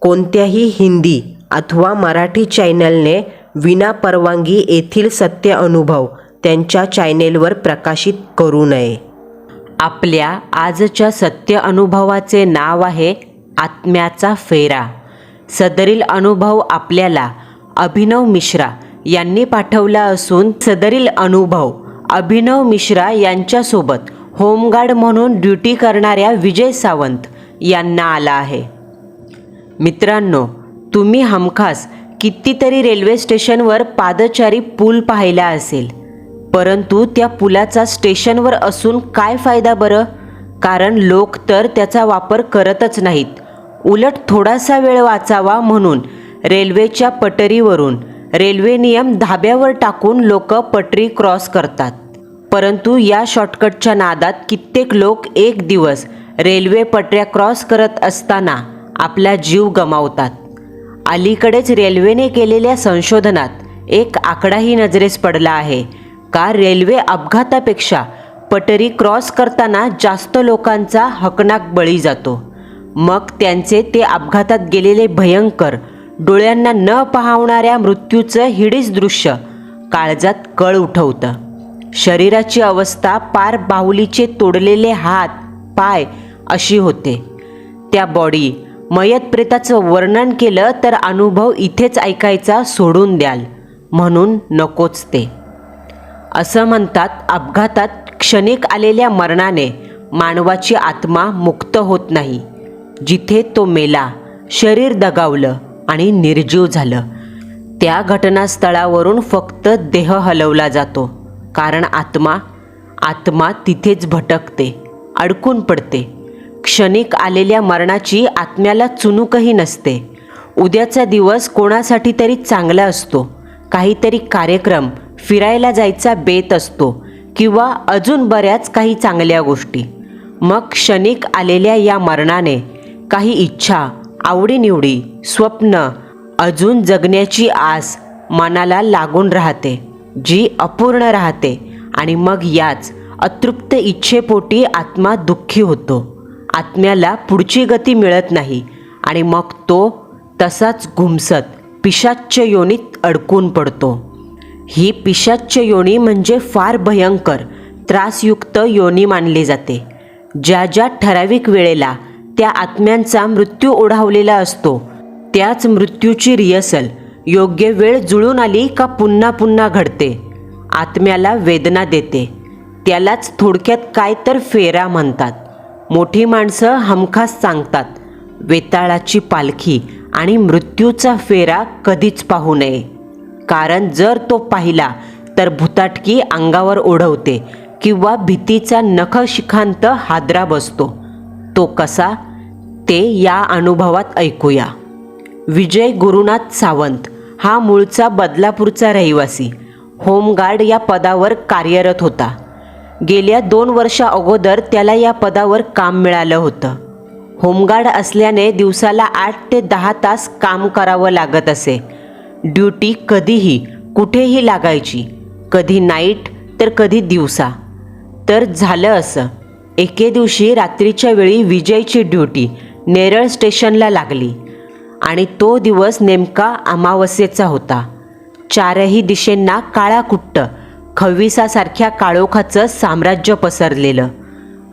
कोणत्याही हिंदी अथवा मराठी चॅनलने विना परवानगी येथील सत्य अनुभव त्यांच्या चॅनेलवर प्रकाशित करू नये. आपल्या आजच्या सत्य अनुभवाचे नाव आहे आत्म्याचा फेरा. सदरील अनुभव आपल्याला अभिनव मिश्रा यांनी पाठवला असून सदरील अनुभव अभिनव मिश्रा यांच्यासोबत होमगार्ड म्हणून ड्युटी करणाऱ्या विजय सावंत यांना आला आहे. मित्रांनो तुम्ही हमखास कितीतरी रेल्वे स्टेशनवर पादचारी पूल पाहिला असेल. परंतु त्या पुलाचा स्टेशनवर असून काय फायदा बरं? कारण लोक तर त्याचा वापर करतच नाहीत. उलट थोडासा वेळ वाचावा म्हणून रेल्वेच्या पटरीवरून रेल्वे नियम धाब्यावर टाकून लोक पटरी क्रॉस करतात. परंतु या शॉर्टकटच्या नादात कित्येक लोक एक दिवस रेल्वे पटऱ्या क्रॉस करत असताना आपला जीव गमावतात. अलीकडेच रेल्वेने केलेल्या संशोधनात एक आकडाही नजरेस पडला आहे. का रेल्वे अपघातापेक्षा पटरी क्रॉस करताना जास्त लोकांचा हकनाक बळी जातो? मग त्यांचे ते अपघातात गेलेले भयंकर डोळ्यांना न पाहणाऱ्या मृत्यूचं हिडीच दृश्य काळजात कळ उठवतं. शरीराची अवस्था पार बाहुलीचे तोडलेले हात पाय अशी होते. त्या बॉडी मयत प्रेताचं वर्णन केलं तर अनुभव इथेच ऐकायचा सोडून द्याल. म्हणून नकोच ते. असं म्हणतात अपघातात क्षणिक आलेल्या मरणाने मानवाची आत्मा मुक्त होत नाही. जिथे तो मेला शरीर दगावलं आणि निर्जीव झालं. त्या घटनास्थळावरून फक्त देह हलवला जातो. कारण आत्मा आत्मा तिथेच भटकते अडकून पडते. क्षणिक आलेल्या मरणाची आत्म्याला चुनूकही नसते. उद्याचा दिवस कोणासाठी तरी चांगला असतो. काहीतरी कार्यक्रम फिरायला जायचा बेत असतो किंवा अजून बऱ्याच काही चांगल्या गोष्टी. मग क्षणिक आलेल्या या मरणाने काही इच्छा आवडीनिवडी स्वप्न अजून जगण्याची आस मनाला लागून राहते जी अपूर्ण राहते आणि मग याच अतृप्त इच्छेपोटी आत्मा दुःखी होतो. आत्म्याला पुढची गती मिळत नाही. आणि मग तो तसाच घुमसत पिशाच्च योनीत अडकून पडतो. ही पिशाच्च योनी म्हणजे फार भयंकर त्रासयुक्त योनी मानली जाते. ज्या ज्या ठराविक वेळेला त्या आत्म्यांचा मृत्यू ओढावलेला असतो त्याच मृत्यूची रिहर्सल योग्य वेळ जुळून आली का पुन्हा पुन्हा घडते. आत्म्याला वेदना देते. त्यालाच थोडक्यात काय तर फेरा म्हणतात. मोठी माणसं हमखास सांगतात वेताळाची पालखी आणि मृत्यूचा फेरा कधीच पाहू नये. कारण जर तो पाहिला तर भुताटकी अंगावर ओढवते किंवा भीतीचा नखशिखांत हादरा बसतो. तो कसा? ते या अनुभवात ऐकूया. विजय गुरुनाथ सावंत हा मूळचा बदलापूरचा रहिवासी. होमगार्ड या पदावर कार्यरत होता. गेल्या दोन वर्षा अगोदर त्याला या पदावर काम मिळालं होतं. होमगार्ड असल्याने दिवसाला आठ ते दहा तास काम करावं लागत असे. ड्युटी कधीही कुठेही लागायची कधी नाईट तर कधी दिवसा. तर झालं असं. एके दिवशी रात्रीच्या वेळी विजयची ड्युटी नेरळ स्टेशनला लागली आणि तो दिवस नेमका अमावस्येचा होता. चारही दिशेंना काळा कुट्ट खविसासारख्या काळोखाचं साम्राज्य पसरलेलं.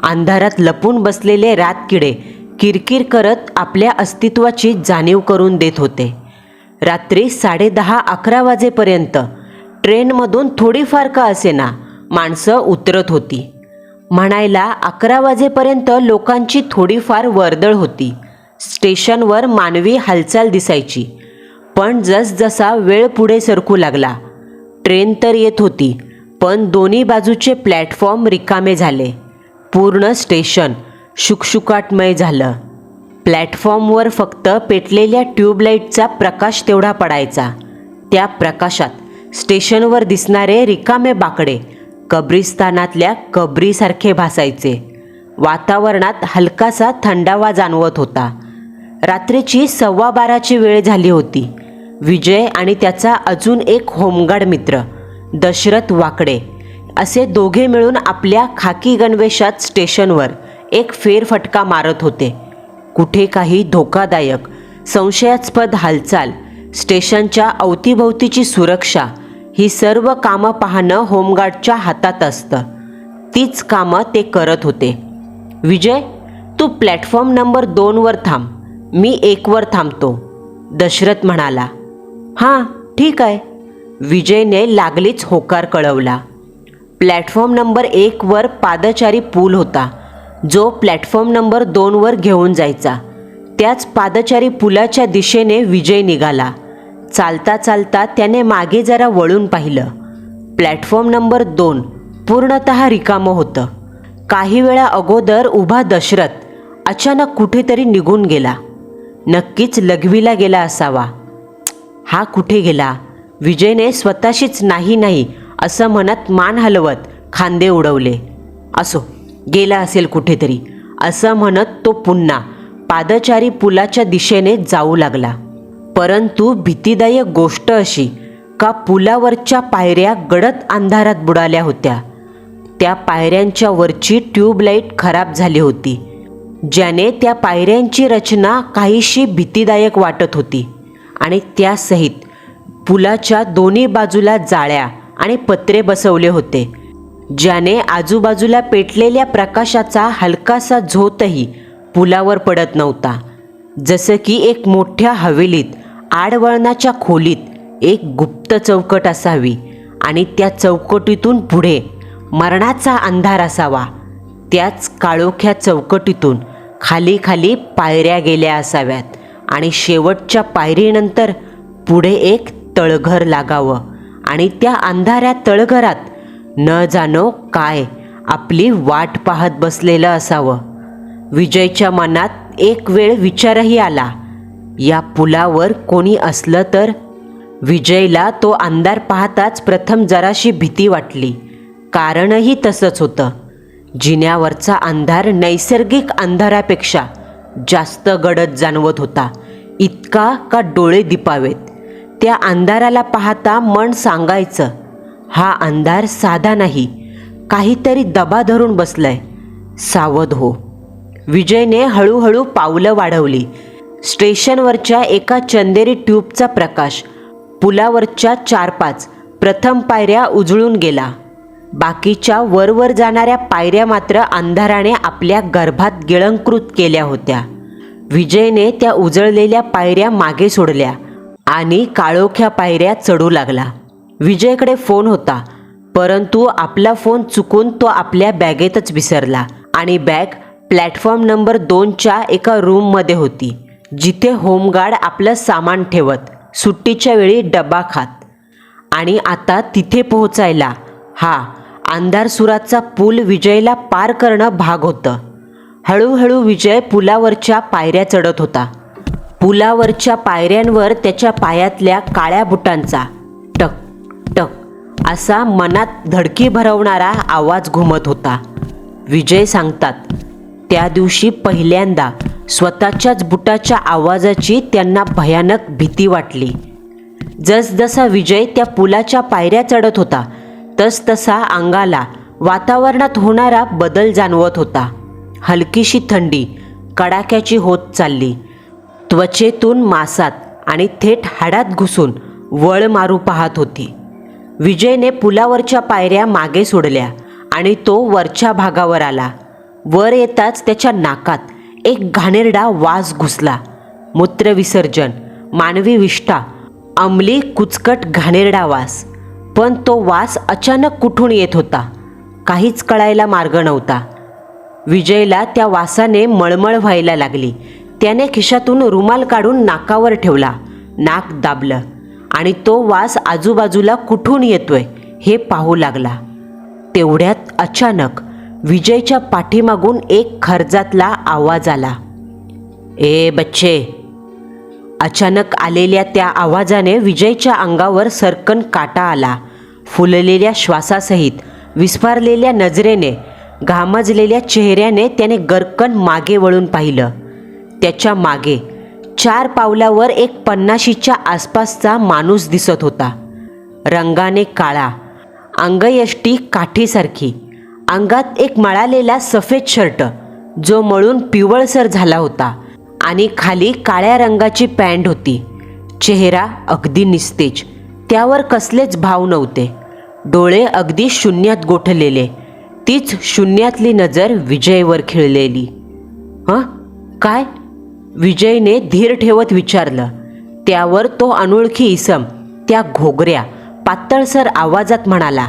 अंधारात लपून बसलेले रातकिडे किरकिर करत आपल्या अस्तित्वाची जाणीव करून देत होते. रात्री साडेदहा अकरा वाजेपर्यंत ट्रेनमधून थोडीफार का असेना माणसं उतरत होती. म्हणायला अकरा वाजेपर्यंत लोकांची थोडीफार वर्दळ होती. स्टेशनवर मानवी हालचाल दिसायची. पण जसजसा वेळ पुढे सरकू लागला ट्रेन तर येत होती. पण दोन्ही बाजूचे प्लॅटफॉर्म रिकामे झाले. पूर्ण स्टेशन शुकशुकाटमय झालं. प्लॅटफॉर्मवर फक्त पेटलेल्या ट्यूबलाईटचा प्रकाश तेवढा पडायचा. त्या प्रकाशात स्टेशनवर दिसणारे रिकामे बाकडे कब्रिस्तानातल्या कबरीसारखे भासायचे. वातावरणात हलकासा थंडावा जाणवत होता. रात्रीची सव्वा बाराची वेळ झाली होती. विजय आणि त्याचा अजून एक होमगार्ड मित्र दशरथ वाकडे. असे दोघे मिळून आपल्या खाकी गणवेशात स्टेशनवर एक फेरफटका मारत होते. कुठे काही धोकादायक संशयास्पद हालचाल स्टेशनच्या अवतीभोवतीची सुरक्षा ही सर्व कामं पाहणं होमगार्डच्या हातात असतं. तीच कामं ते करत होते. विजय तू प्लॅटफॉर्म नंबर दोनवर थांब. मी एकवर थांबतो. दशरथ म्हणाला हां ठीक आहे. विजयने लागलीच होकार कळवला. प्लॅटफॉर्म नंबर एकवर पादचारी पूल होता. जो प्लॅटफॉर्म नंबर दोनवर घेऊन जायचा. त्याच पादचारी पुलाच्या दिशेने विजय निघाला. चालता चालता त्याने मागे जरा वळून पाहिलं. प्लॅटफॉर्म नंबर दोन पूर्णत रिकामं होतं. काही वेळा अगोदर उभा दशरथ अचानक कुठेतरी निघून गेला. नक्कीच लघवीला गेला असावा. हा कुठे गेला? विजयने स्वतःशीच नाही नाही असं म्हणत मान हलवत खांदे उडवले. असो गेला असेल कुठेतरी असं म्हणत तो पुन्हा पादचारी पुलाच्या दिशेने जाऊ लागला. परंतु भीतीदायक गोष्ट अशी का पुलावरच्या पायऱ्या गडद अंधारात बुडाल्या होत्या. त्या पायऱ्यांच्या वरची ट्यूबलाईट खराब झाली होती ज्याने त्या पायऱ्यांची रचना काहीशी भीतीदायक वाटत होती. आणि त्यासहित पुलाच्या दोन्ही बाजूला जाळ्या आणि पत्रे बसवले होते. ज्याने आजूबाजूला पेटलेल्या प्रकाशाचा हलकासा झोतही पुलावर पडत नव्हता. जसं की एक मोठ्या हवेलीत आडवळणाच्या खोलीत एक गुप्त चौकट असावी आणि त्या चौकटीतून पुढे मरणाचा अंधार असावा. त्याच काळोख्या चौकटीतून खाली खाली पायऱ्या गेल्या असाव्यात आणि शेवटच्या पायरीनंतर पुढे एक तळघर लागावं आणि त्या अंधाऱ्या तळघरात न जाणो काय आपली वाट पाहत बसलेलं असावं. विजयच्या मनात एक वेळ विचारही आला या पुलावर कोणी असलं तर? विजयला तो अंधार पाहताच प्रथम जराशी भीती वाटली कारणही तसंच होतं. जिन्यावरचा अंधार नैसर्गिक अंधारापेक्षा जास्त गडद जाणवत होता इतका का डोळे दिपावेत? त्या अंधाराला पाहता मन सांगायचं हा अंधार साधा नाही काहीतरी दबा धरून बसलाय सावध हो. विजयने हळूहळू पावलं वाढवली. स्टेशनवरच्या एका चंदेरी ट्यूबचा प्रकाश पुलावरच्या चार पाच प्रथम पायऱ्या उजळून गेला. बाकीच्या वरवर जाणाऱ्या पायऱ्या मात्र अंधाराने आपल्या गर्भात गिळंकृत केल्या होत्या. विजयने त्या उजळलेल्या पायऱ्या मागे सोडल्या. आणि काळोख्या पायऱ्या चढू लागला. विजयकडे फोन होता परंतु आपला फोन चुकून तो आपल्या बॅगेतच विसरला आणि बॅग प्लॅटफॉर्म नंबर दोनच्या एका रूममध्ये होती जिथे होमगार्ड आपलं सामान ठेवत सुट्टीच्या वेळी डबा खात. आणि आता तिथे पोहोचायला हा अंधारसुराचा पूल विजयला पार करणं भाग होतं. हळूहळू विजय पुलावरच्या पायऱ्या चढत होता. पुलावरच्या पायऱ्यांवर त्याच्या पायातल्या काळ्या बुटांचा. टक टक असा मनात धडकी भरवणारा आवाज घुमत होता. विजय सांगतात त्या दिवशी पहिल्यांदा स्वतःच्याच बुटाच्या आवाजाची त्यांना भयानक भीती वाटली. जसजसा विजय त्या पुलाच्या पायऱ्या चढत होता तसतसा अंगाला वातावरणात होणारा बदल जाणवत होता. हलकीशी थंडी कडाक्याची होत चालली. त्वचेतून मासात आणि थेट हाडात घुसून वळ मारू पाहत होती. विजयने पुलावरच्या पायऱ्या मागे सोडल्या आणि तो वरच्या भागावर आला. वर येताच त्याच्या नाकात एक घाणेरडा वास घुसला. मूत्रविसर्जन मानवी विष्ठा अंमली कुचकट घाणेरडा वास. पण तो वास अचानक कुठून येत होता? काहीच कळायला मार्ग नव्हता. विजयला त्या वासाने मळमळ व्हायला लागली. त्याने खिशातून रुमाल काढून नाकावर ठेवला. नाक दाबलं आणि तो वास आजूबाजूला कुठून येतोय हे पाहू लागला. तेवढ्यात अचानक विजयच्या पाठीमागून एक खर्जातला आवाज आला. ए बच्चे. अचानक आलेल्या त्या आवाजाने विजयच्या अंगावर सरकन काटा आला. फुललेल्या श्वासासहित विस्फारलेल्या नजरेने घामजलेल्या चेहऱ्याने त्याने गरकन मागे वळून पाहिलं. त्याच्यामागे. चार पावलावर एक पन्नाशीच्या आसपासचा माणूस दिसत होता. रंगाने काळा अंगयष्टी काठीसारखी अंगात एक मळालेला सफेद शर्ट जो मळून पिवळसर झाला होता आणि खाली काळ्या रंगाची पॅन्ट होती. चेहरा अगदी निस्तेज त्यावर कसलेच भाव नव्हते. डोळे अगदी शून्यात गोठलेले तीच शून्यातली नजर विजयवर खिळलेली. हं? काय? विजयने धीर ठेवत विचारलं. त्यावर तो अनोळखी इसम त्या घोगऱ्या पातळसर आवाजात म्हणाला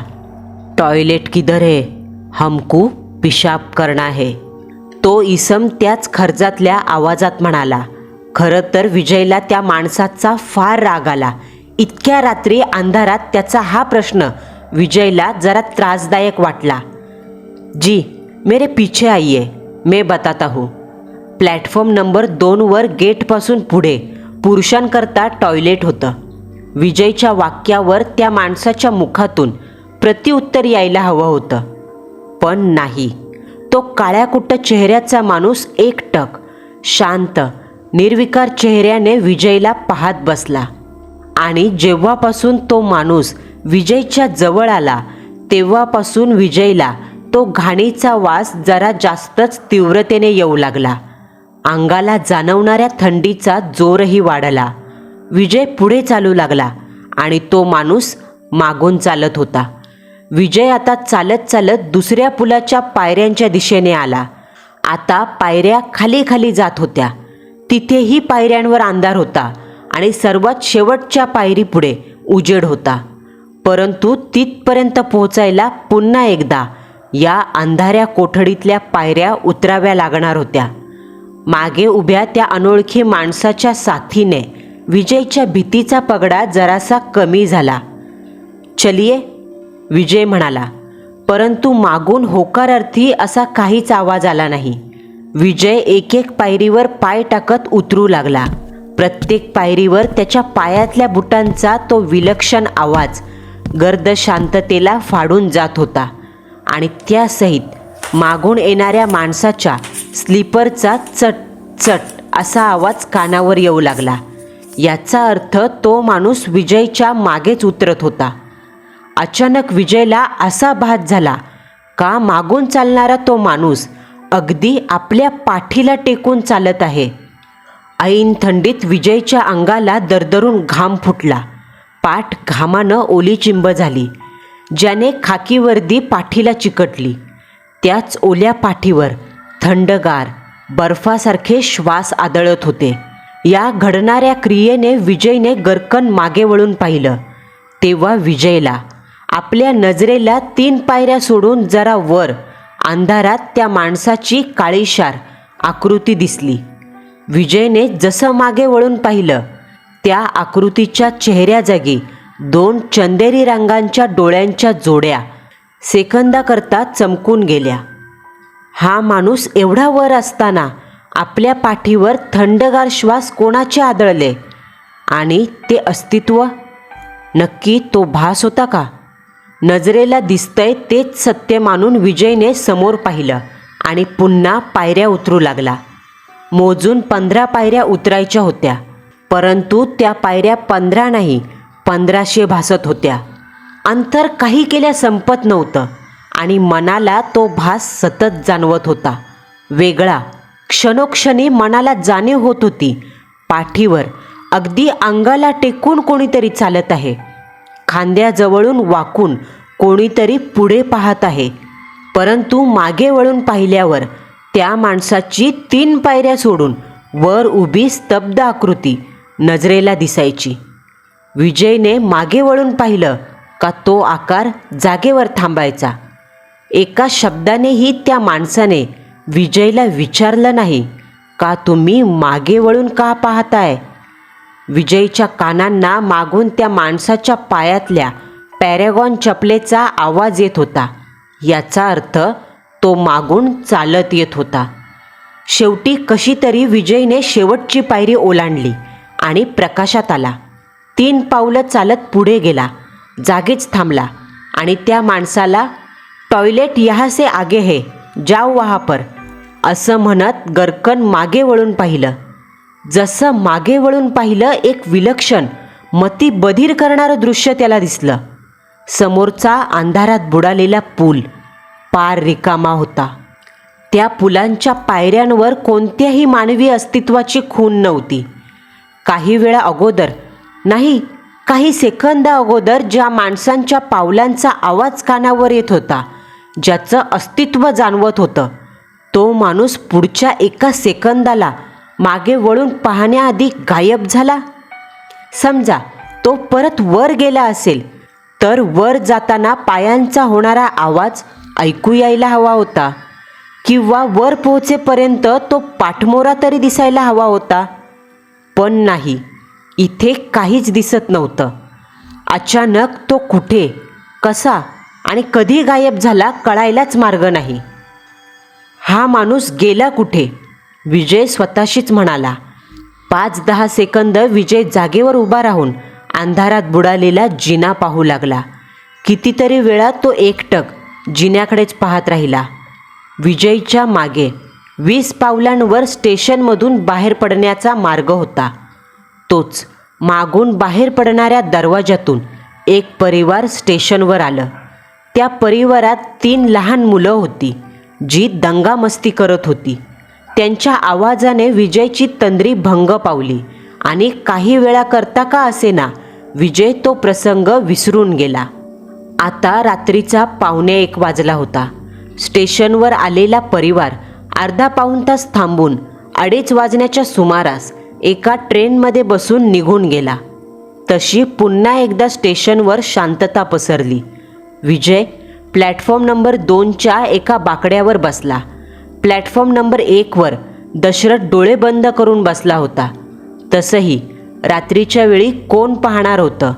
टॉयलेट किधर है? हमकू पिशाब करना है. तो इसम त्याच खर्जातल्या आवाजात म्हणाला खरं तर विजयला त्या माणसाचा फार राग आला. इतक्या रात्री अंधारात त्याचा हा प्रश्न विजयला जरा त्रासदायक वाटला. जी मेरे पीछे आइए मैं बताता हूँ. प्लॅटफॉर्म नंबर दोनवर गेटपासून पुढे. पुरुषांकरता टॉयलेट होतं. विजयच्या वाक्यावर त्या माणसाच्या मुखातून प्रतिउत्तर यायला हवं होतं. पण नाही. तो काळ्याकुट्ट चेहऱ्याचा माणूस एकटक शांत निर्विकार चेहऱ्याने विजयला पाहत बसला. आणि जेव्हापासून तो माणूस विजयच्या जवळ आला तेव्हापासून विजयला तो घाणीचा वास जरा जास्तच तीव्रतेने येऊ लागला. अंगाला जाणवणाऱ्या थंडीचा जोरही वाढला. विजय पुढे चालू लागला आणि तो माणूस मागून चालत होता. विजय आता चालत चालत दुसऱ्या पुलाच्या पायऱ्यांच्या दिशेने आला. आता पायऱ्या खाली खाली जात होत्या. तिथेही पायऱ्यांवर अंधार होता आणि सर्वात शेवटच्या पायरी पुढे उजेड होता. परंतु तिथपर्यंत पोहोचायला पुन्हा एकदा या अंधाऱ्या कोठडीतल्या पायऱ्या उतराव्या लागणार होत्या. मागे उभ्या त्या अनोळखी माणसाच्या साथीने विजयच्या भीतीचा पगडा जरासा कमी झाला. चलिये विजय म्हणाला परंतु मागून होकारार्थी असा काहीच आवाज आला नाही. विजय एक एक पायरीवर पाय टाकत उतरू लागला. प्रत्येक पायरीवर त्याच्या पायातल्या बुटांचा तो विलक्षण आवाज गर्द शांततेला फाडून जात होता आणि त्यासहित मागून येणाऱ्या माणसाच्या स्लीपरचा चट चट असा आवाज कानावर येऊ लागला. याचा अर्थ तो माणूस विजयच्या मागेच उतरत होता. अचानक विजयला असा भात झाला का मागून चालणारा तो माणूस अगदी आपल्या पाठीला टेकून चालत आहे? ऐन थंडीत विजयच्या अंगाला दरदरून घाम फुटला. पाठ घामानं ओली चिंब झाली ज्याने खाकी वर्दी पाठीला चिकटली. त्याच ओल्या पाठीवर थंडगार बर्फासारखे श्वास आदळत होते. या घडणाऱ्या क्रियेने विजयने गरकन मागे वळून पाहिलं. तेव्हा विजयला आपल्या नजरेला तीन पायऱ्या सोडून जरा वर अंधारात त्या माणसाची काळीशार आकृती दिसली. विजयने जसं मागे वळून पाहिलं त्या आकृतीच्या चेहऱ्याजागी दोन चंदेरी रंगांच्या डोळ्यांच्या जोड्या सेकंदाकरता चमकून गेल्या. हा माणूस एवढा वर असताना आपल्या पाठीवर थंडगार श्वास कोणाचे आदळले? आणि ते अस्तित्व? नक्की तो भास होता का? नजरेला दिसतंय तेच सत्य मानून विजयने समोर पाहिलं आणि पुन्हा पायऱ्या उतरू लागला. मोजून पंधरा पायऱ्या उतरायच्या होत्या परंतु त्या पायऱ्या पंधरा नाही पंधराशे भासत होत्या. अंतर काही केल्या संपत नव्हतं. आणि मनाला तो भास सतत जाणवत होता. वेगळा. क्षणोक्षणी मनाला जाणीव होत होती. पाठीवर. अगदी अंगाला टेकून कोणीतरी चालत आहे. खांद्याजवळून वाकून कोणीतरी पुढे पाहत आहे. परंतु मागे वळून पाहिल्यावर त्या माणसाची तीन पायऱ्या सोडून वर उभी स्तब्ध आकृती नजरेला दिसायची. विजयने मागे वळून पाहिलं का तो आकार जागेवर थांबायचा. एका शब्दानेही त्या माणसाने विजयला विचारलं नाही. का तुम्ही मागे वळून का पाहताय? विजयच्या कानांना मागून त्या माणसाच्या पायातल्या पॅरेगॉन चपलेचा आवाज येत होता. याचा अर्थ तो मागून चालत येत होता. शेवटी कशी तरी विजयने शेवटची पायरी ओलांडली आणि प्रकाशात आला. तीन पावलं चालत पुढे गेला. जागीच थांबला आणि त्या माणसाला टॉयलेट यहाँ से आगे है जाव वहा पर. असं म्हणत गरकन मागे वळून पाहिलं. जसं मागे वळून पाहिलं एक विलक्षण मती बधीर करणारं दृश्य त्याला दिसलं. समोरचा अंधारात बुडालेला पूल पार रिकामा होता. त्या पुलांच्या पायऱ्यांवर कोणत्याही मानवी अस्तित्वाची खून नव्हती. काही वेळा अगोदर नाही काही सेकंदा अगोदर ज्या माणसांच्या पावलांचा आवाज कानावर येत होता ज्याचं अस्तित्व जाणवत होतं. तो माणूस पुढच्या एका सेकंदाला मागे वळून पाहण्याआधी गायब झाला. समजा तो परत वर गेला असेल तर वर जाताना पायांचा होणारा आवाज ऐकू यायला हवा होता. किंवा वर पोहोचेपर्यंत तो पाठमोरा तरी दिसायला हवा होता. पण नाही इथे काहीच दिसत नव्हतं. अचानक तो कुठे कसा आणि कधी गायब झाला कळायलाच मार्ग नाही. हा माणूस गेला कुठे? विजय स्वतःशीच म्हणाला. पाच दहा सेकंद विजय जागेवर उभा राहून अंधारात बुडालेला जिना पाहू लागला. कितीतरी वेळा तो एकटक जिन्याकडेच पाहत राहिला. विजयच्या मागे वीस पावलांवर स्टेशनमधून बाहेर पडण्याचा मार्ग होता. तोच मागून बाहेर पडणाऱ्या दरवाजातून एक परिवार स्टेशनवर आलं. त्या परिवारात तीन लहान मुलं होती जी दंगामस्ती करत होती. त्यांच्या आवाजाने विजयची तंद्री भंग पावली आणि काही वेळा करता का असेना विजय तो प्रसंग विसरून गेला. आता रात्रीचा पावणे एक वाजला होता. स्टेशनवर आलेला परिवार अर्धा पाऊण तास थांबून अडीच वाजण्याच्या सुमारास एका ट्रेनमध्ये बसून निघून गेला. तशी पुन्हा एकदा स्टेशनवर शांतता पसरली. विजय प्लॅटफॉर्म नंबर दोनच्या एका बाकड्यावर बसला. प्लॅटफॉर्म नंबर एकवर दशरथ डोळे बंद करून बसला होता. तसंही रात्रीच्या वेळी कोण पाहणार होतं?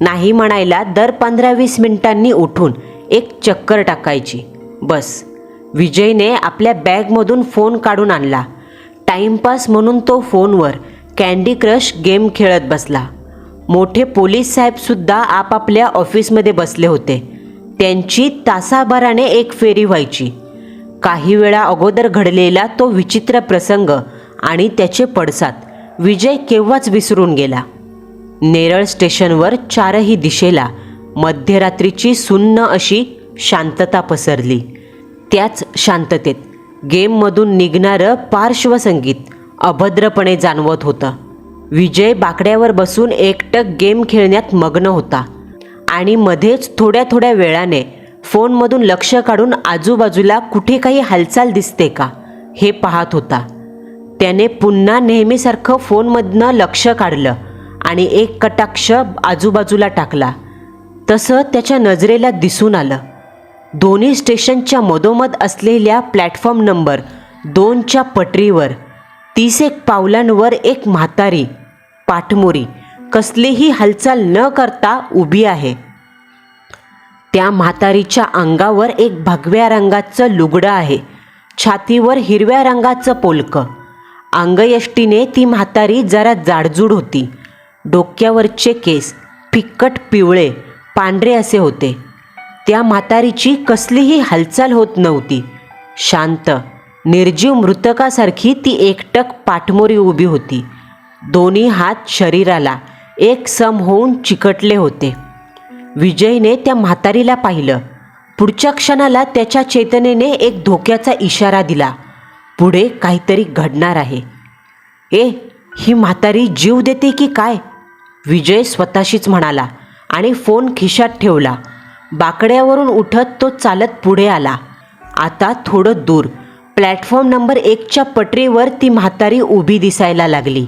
नाही म्हणायला दर पंधरा वीस मिनिटांनी उठून एक चक्कर टाकायची. बस. विजयने आपल्या बॅगमधून फोन काढून आणला. टाइमपास म्हणून तो फोनवर कॅन्डी क्रश गेम खेळत बसला. मोठे पोलीस साहेबसुद्धा आपापल्या ऑफिसमध्ये बसले होते. त्यांची तासाभराने एक फेरी व्हायची. काही वेळा अगोदर घडलेला तो विचित्र प्रसंग आणि त्याचे पडसाद. विजय केव्हाच विसरून गेला. नेरळ स्टेशनवर चारही दिशेला मध्यरात्रीची सुन्न अशी शांतता पसरली. त्याच शांततेत गेममधून निघणारं पार्श्वसंगीत अभद्रपणे जाणवत होतं. विजय बाकड्यावर बसून एकटक गेम खेळण्यात मग्न होता. आणि मध्येच थोड्या थोड्या वेळाने फोनमधून लक्ष काढून आजूबाजूला कुठे काही हालचाल दिसते का हे पाहत होता. त्याने पुन्हा नेहमीसारखं फोनमधनं लक्ष काढलं आणि एक कटाक्ष आजूबाजूला टाकला. तसं त्याच्या नजरेला दिसून आलं. दोन्ही स्टेशनच्या मधोमध असलेल्या प्लॅटफॉर्म नंबर दोनच्या पटरीवर तीस एक पावलांवर एक म्हातारी पाठमोरी कसलीही हालचाल न करता उभी आहे. त्या म्हातारीच्या अंगावर एक भगव्या रंगाचं लुगडं आहे. छातीवर हिरव्या रंगाचं पोलकं. अंगयष्टीने ती म्हातारी जरा जाडजूड होती. डोक्यावरचे केस फिक्कट पिवळे पांढरे असे होते. त्या म्हातारीची कसलीही हालचाल होत नव्हती. शांत निर्जीव मृतकासारखी ती एकटक पाठमोरी उभी होती. दोन्ही हात शरीराला एक सम होऊन चिकटले होते. विजयने त्या म्हातारीला पाहिलं. पुढच्या क्षणाला त्याच्या चेतनेने एक धोक्याचा इशारा दिला. पुढे काहीतरी घडणार आहे. ए ही म्हातारी जीव देते की काय? विजय स्वतःशीच म्हणाला आणि फोन खिशात ठेवला. बाकड्यावरून उठत तो चालत पुढे आला. आता थोडं दूर. प्लॅटफॉर्म नंबर एकच्या पटरीवर ती म्हातारी उभी दिसायला लागली.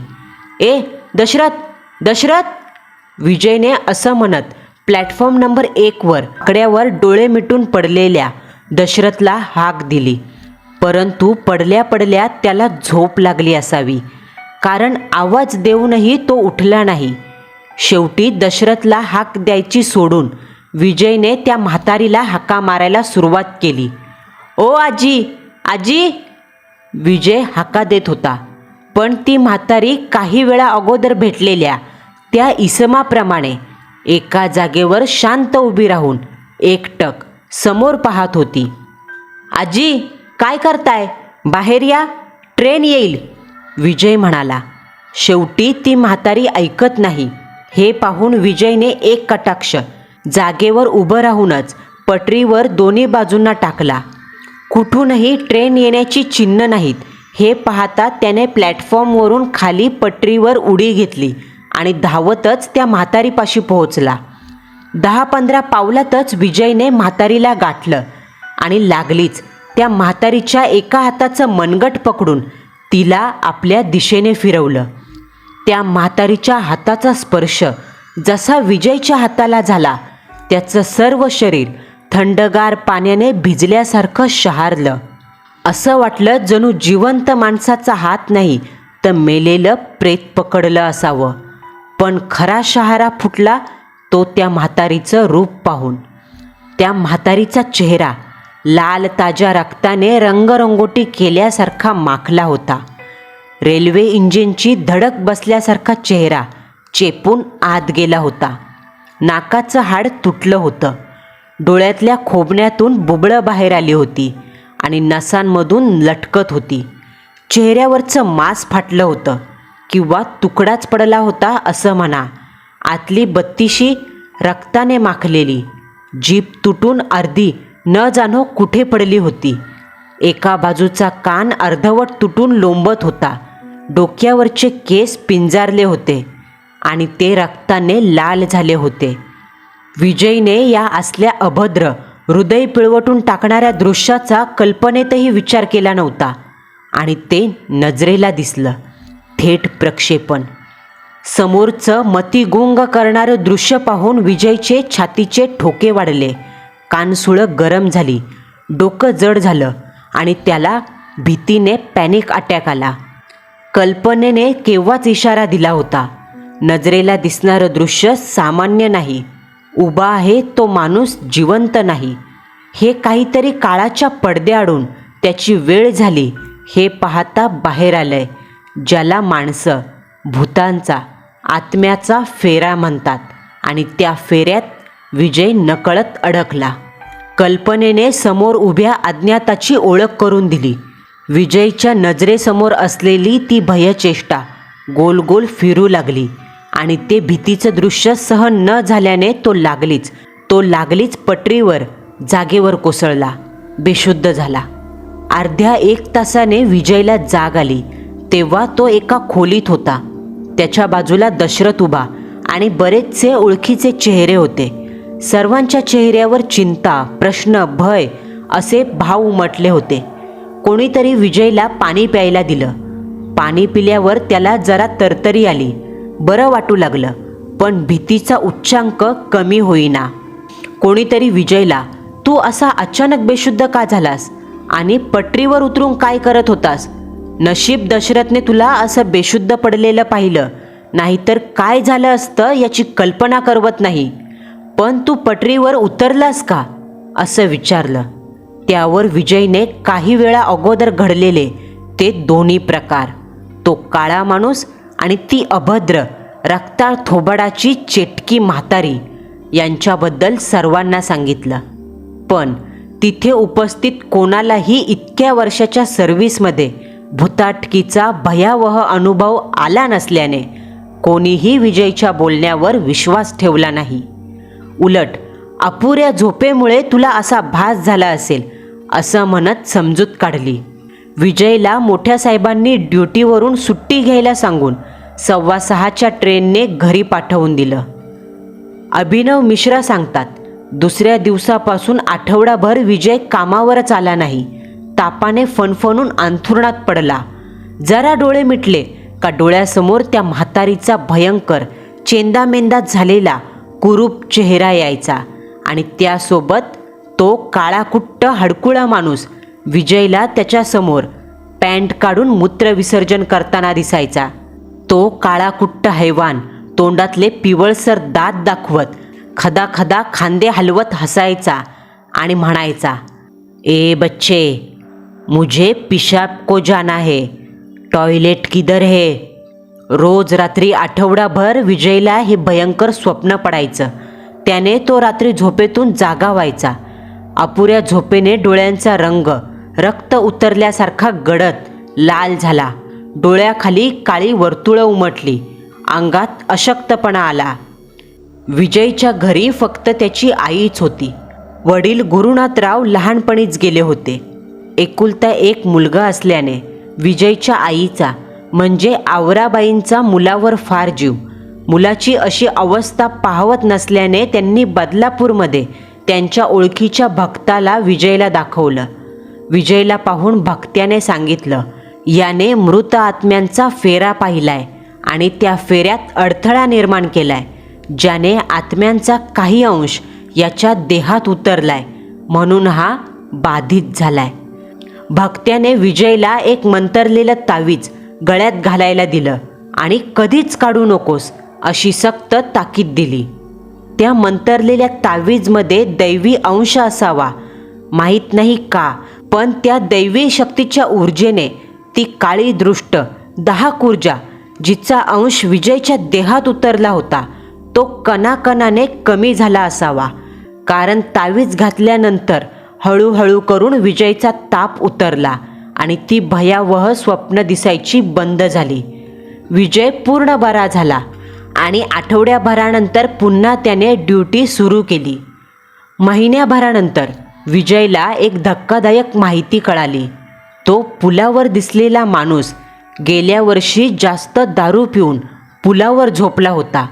ए दशरथ दशरथ! विजयने असं म्हणत प्लॅटफॉर्म नंबर एकवर आकड्यावर डोळे मिटून पडलेल्या दशरथला हाक दिली. परंतु पडल्या पडल्या त्याला झोप लागली असावी कारण आवाज देऊनही तो उठला नाही. शेवटी दशरथला हाक द्यायची सोडून विजयने त्या म्हातारीला हाका मारायला सुरुवात केली. ओ आजी आजी विजय हाका देत होता. पण ती म्हातारी काही वेळा अगोदर भेटलेल्या त्या इसमाप्रमाणे एका जागेवर शांत उभी राहून एकटक समोर पाहत होती. आजी काय करताय? बाहेर या. ट्रेन येईल. विजय म्हणाला. शेवटी ती म्हातारी ऐकत नाही. हे पाहून विजयने एक कटाक्ष जागेवर उभं राहूनच पटरीवर दोन्ही बाजूंना टाकला. कुठूनही ट्रेन येण्याची चिन्ह नाहीत. हे पाहता त्याने प्लॅटफॉर्मवरून खाली पटरीवर उडी घेतली आणि धावतच त्या म्हातारीपाशी पोहोचला. दहा पंधरा पावलातच विजयने म्हातारीला गाठलं आणि लागलीच. त्या म्हातारीच्या एका हाताचं मनगट पकडून तिला आपल्या दिशेने फिरवलं. त्या म्हातारीच्या हाताचा स्पर्श जसा विजयच्या हाताला झाला त्याचं सर्व शरीर थंडगार पाण्याने भिजल्यासारखं शहारलं. असं वाटलं जणू जिवंत माणसाचा हात नाही तर मेलेलं प्रेत पकडलं असावं. पण खरा शहारा फुटला तो त्या म्हातारीचं रूप पाहून. त्या म्हातारीचा चेहरा लाल ताज्या रक्ताने रंगरंगोटी केल्यासारखा माखला होता. रेल्वे इंजिनची धडक बसल्यासारखा चेहरा चेपून आत गेला होता. नाकाचं हाड तुटलं होतं. डोळ्यातल्या खोबण्यातून बुबळं बाहेर आली होती आणि नसांमधून लटकत होती. चेहऱ्यावरचं मांस फाटलं होतं किंवा तुकडाच पडला होता असं म्हणा. आतली बत्तीशी रक्ताने माखलेली जीप तुटून अर्धी न जाणो कुठे पडली होती. एका बाजूचा कान अर्धवट तुटून लोंबत होता. डोक्यावरचे केस पिंजारले होते आणि ते रक्ताने लाल झाले होते. विजयने या असल्या अभद्र हृदय पिळवटून टाकणाऱ्या दृश्याचा कल्पनेतही विचार केला नव्हता. आणि ते नजरेला दिसलं. थेट प्रक्षेपण. समोरचं मतिगुंग करणारं दृश्य पाहून विजयचे छातीचे ठोके वाढले. कानसुळं गरम झाली. डोकं जड झालं आणि त्याला भीतीने पॅनिक अटॅक आला. कल्पनेने केव्हाच इशारा दिला होता. नजरेला दिसणारं दृश्य सामान्य नाही. उभा आहे तो माणूस जिवंत नाही. हे काहीतरी काळाच्या पडद्याआडून त्याची वेळ झाली. हे पाहता बाहेर आलंय ज्याला माणसं भूतांचा आत्म्याचा फेरा म्हणतात आणि त्या फेऱ्यात विजय नकळत अडकला. कल्पनेने समोर उभ्या अज्ञाताची ओळख करून दिली. विजयच्या नजरेसमोर असलेली ती भयचेष्टा गोल गोल फिरू लागली. आणि ते भीतीचं दृश्य सहन न झाल्याने तो लागलीच. तो लागलीच पटरीवर जागेवर कोसळला. बेशुद्ध झाला. अर्ध्या एक तासाने विजयला जाग आली. तेव्हा तो एका खोलीत होता. त्याच्या बाजूला दशरथ उभा आणि बरेचसे ओळखीचे चेहरे होते. सर्वांच्या चेहऱ्यावर चिंता प्रश्न भय असे भाव उमटले होते. कोणीतरी विजयला पाणी प्यायला दिलं. पाणी पिल्यावर त्याला जरा तरतरी आली. बरं वाटू लागलं पण भीतीचा उच्चांक कमी होईना. कोणीतरी विजयला तू असा अचानक बेशुद्ध का झालास? आणि पटरीवर उतरून काय करत होतास? नशीब दशरथने तुला असं बेशुद्ध पडलेलं पाहिलं नाहीतर काय झालं असतं याची कल्पना करवत नाही. पण तू पटरीवर उतरलास का? असं विचारलं. त्यावर विजयने काही वेळा अगोदर घडलेले ते दोन्ही प्रकार. तो काळा माणूस आणि ती अभद्र रक्ताळ थोबाडाची चेटकी म्हातारी यांच्याबद्दल सर्वांना सांगितलं. पण तिथे उपस्थित कोणालाही इतक्या वर्षाच्या सर्व्हिसमध्ये भूताटकीचा भयावह अनुभव आला नसल्याने कोणीही विजयच्या बोलण्यावर विश्वास ठेवला नाही. उलट अपुऱ्या झोपेमुळे तुला असा भास झाला असेल असं म्हणत समजूत काढली. विजयला मोठ्या साहेबांनी ड्युटीवरून सुट्टी घ्यायला सांगून सव्वा सहाच्या ट्रेनने घरी पाठवून दिलं. अभिनव मिश्रा सांगतात दुसऱ्या दिवसापासून आठवडाभर विजय कामावरच आला नाही. तापाने फणफणून अंथरुणात पडला. जरा डोळे मिटले का डोळ्यासमोर त्या म्हातारीचा भयंकर चेंदामेंदा झालेला कुरूप चेहरा यायचा आणि त्यासोबत तो काळाकुट्ट हडकुळा माणूस विजयला त्याच्यासमोर पॅन्ट काढून मूत्रविसर्जन करताना दिसायचा. तो काळाकुट्ट हैवान तोंडातले पिवळसर दात दाखवत खदा खदा खांदे हलवत हसायचा आणि म्हणायचा ए बच्चे मुझे पिशाब को जाना है टॉयलेट किधर है? रोज रात्री आठवडाभर विजयला हे भयंकर स्वप्न पडायचं. त्याने तो रात्री झोपेतून जागा व्हायचा. अपुऱ्या झोपेने डोळ्यांचा रंग रक्त उतरल्यासारखा गडद लाल झाला. डोळ्याखाली काळी वर्तुळं उमटली. अंगात अशक्तपणा आला. विजयच्या घरी फक्त त्याची आईच होती. वडील गुरुनाथराव लहानपणीच गेले होते. एकुलता एक मुलगा असल्याने विजयच्या आईचा म्हणजे आवराबाईंचा मुलावर फार जीव. मुलाची अशी अवस्था पाहवत नसल्याने त्यांनी बदलापूरमध्ये त्यांच्या ओळखीच्या भक्ताला विजयला दाखवलं. विजयला पाहून भक्त्याने सांगितलं याने मृत आत्म्यांचा फेरा पाहिलाय आणि त्या फेऱ्यात अडथळा निर्माण केलाय ज्याने आत्म्यांचा काही अंश याच्या देहात उतरलाय म्हणून हा बाधित झालाय. भक्त्याने विजयला एक मंतरलेलं तावीज गळ्यात घालायला दिलं आणि कधीच काढू नकोस अशी सक्त ताकीद दिली. त्या मंतरलेल्या तावीजमध्ये दैवी अंश असावा माहीत नाही का पण त्या दैवी शक्तीच्या ऊर्जेने ती काळी दृष्ट दहा ऊर्जा जिचा अंश विजयच्या देहात उतरला होता तो कणाकणाने कमी झाला असावा. कारण तावीज घातल्यानंतर हळूहळू करून विजयचा ताप उतरला आणि ती भयावह स्वप्न दिसायची बंद झाली. विजय पूर्ण बरा झाला आणि आठवड्याभरानंतर पुन्हा त्याने ड्युटी सुरू केली. महिन्याभरानंतर विजयला एक धक्कादायक माहिती कळाली. तो पुलावर दिसलेला माणूस गेल्या वर्षी जास्त दारू पिऊन पुलावर झोपला होता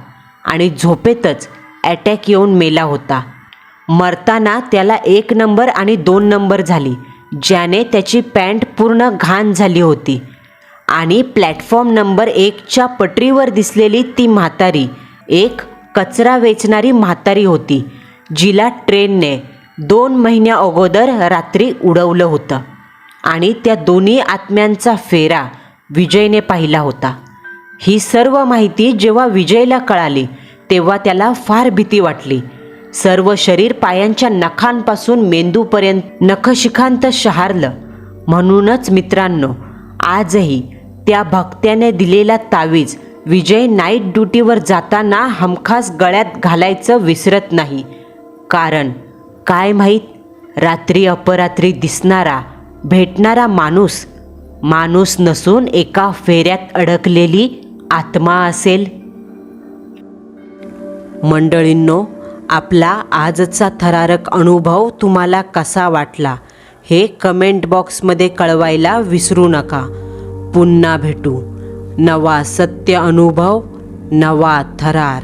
आणि झोपेतच अटॅक येऊन मेला होता. मरताना त्याला एक नंबर आणि दोन नंबर झाली ज्याने त्याची पॅन्ट पूर्ण घाण झाली होती. आणि प्लॅटफॉर्म नंबर एकच्या पटरीवर दिसलेली ती म्हातारी एक कचरा वेचणारी म्हातारी होती जिला ट्रेनने दोन महिन्या अगोदर रात्री उडवलं होतं आणि त्या दोन्ही आत्म्यांचा फेरा विजयने पाहिला होता. ही सर्व माहिती जेव्हा विजयला कळाली तेव्हा त्याला फार भीती वाटली. सर्व शरीर पायांच्या नखांपासून मेंदूपर्यंत नखशिखांत शहारलं. म्हणूनच मित्रांनो आजही त्या भक्त्याने दिलेला तावीज विजय नाईट ड्युटीवर जाताना हमखास गळ्यात घालायचं विसरत नाही. कारण काय माहीत? रात्री अपरात्री दिसणारा भेटणारा माणूस माणूस नसून एका फेऱ्यात अडकलेली आत्मा असेल. मंडळींनो आपला आजचा थरारक अनुभव तुम्हाला कसा वाटला हे कमेंट बॉक्समध्ये कळवायला विसरू नका. पुन्हा भेटू. नवा सत्य अनुभव नवा थरार.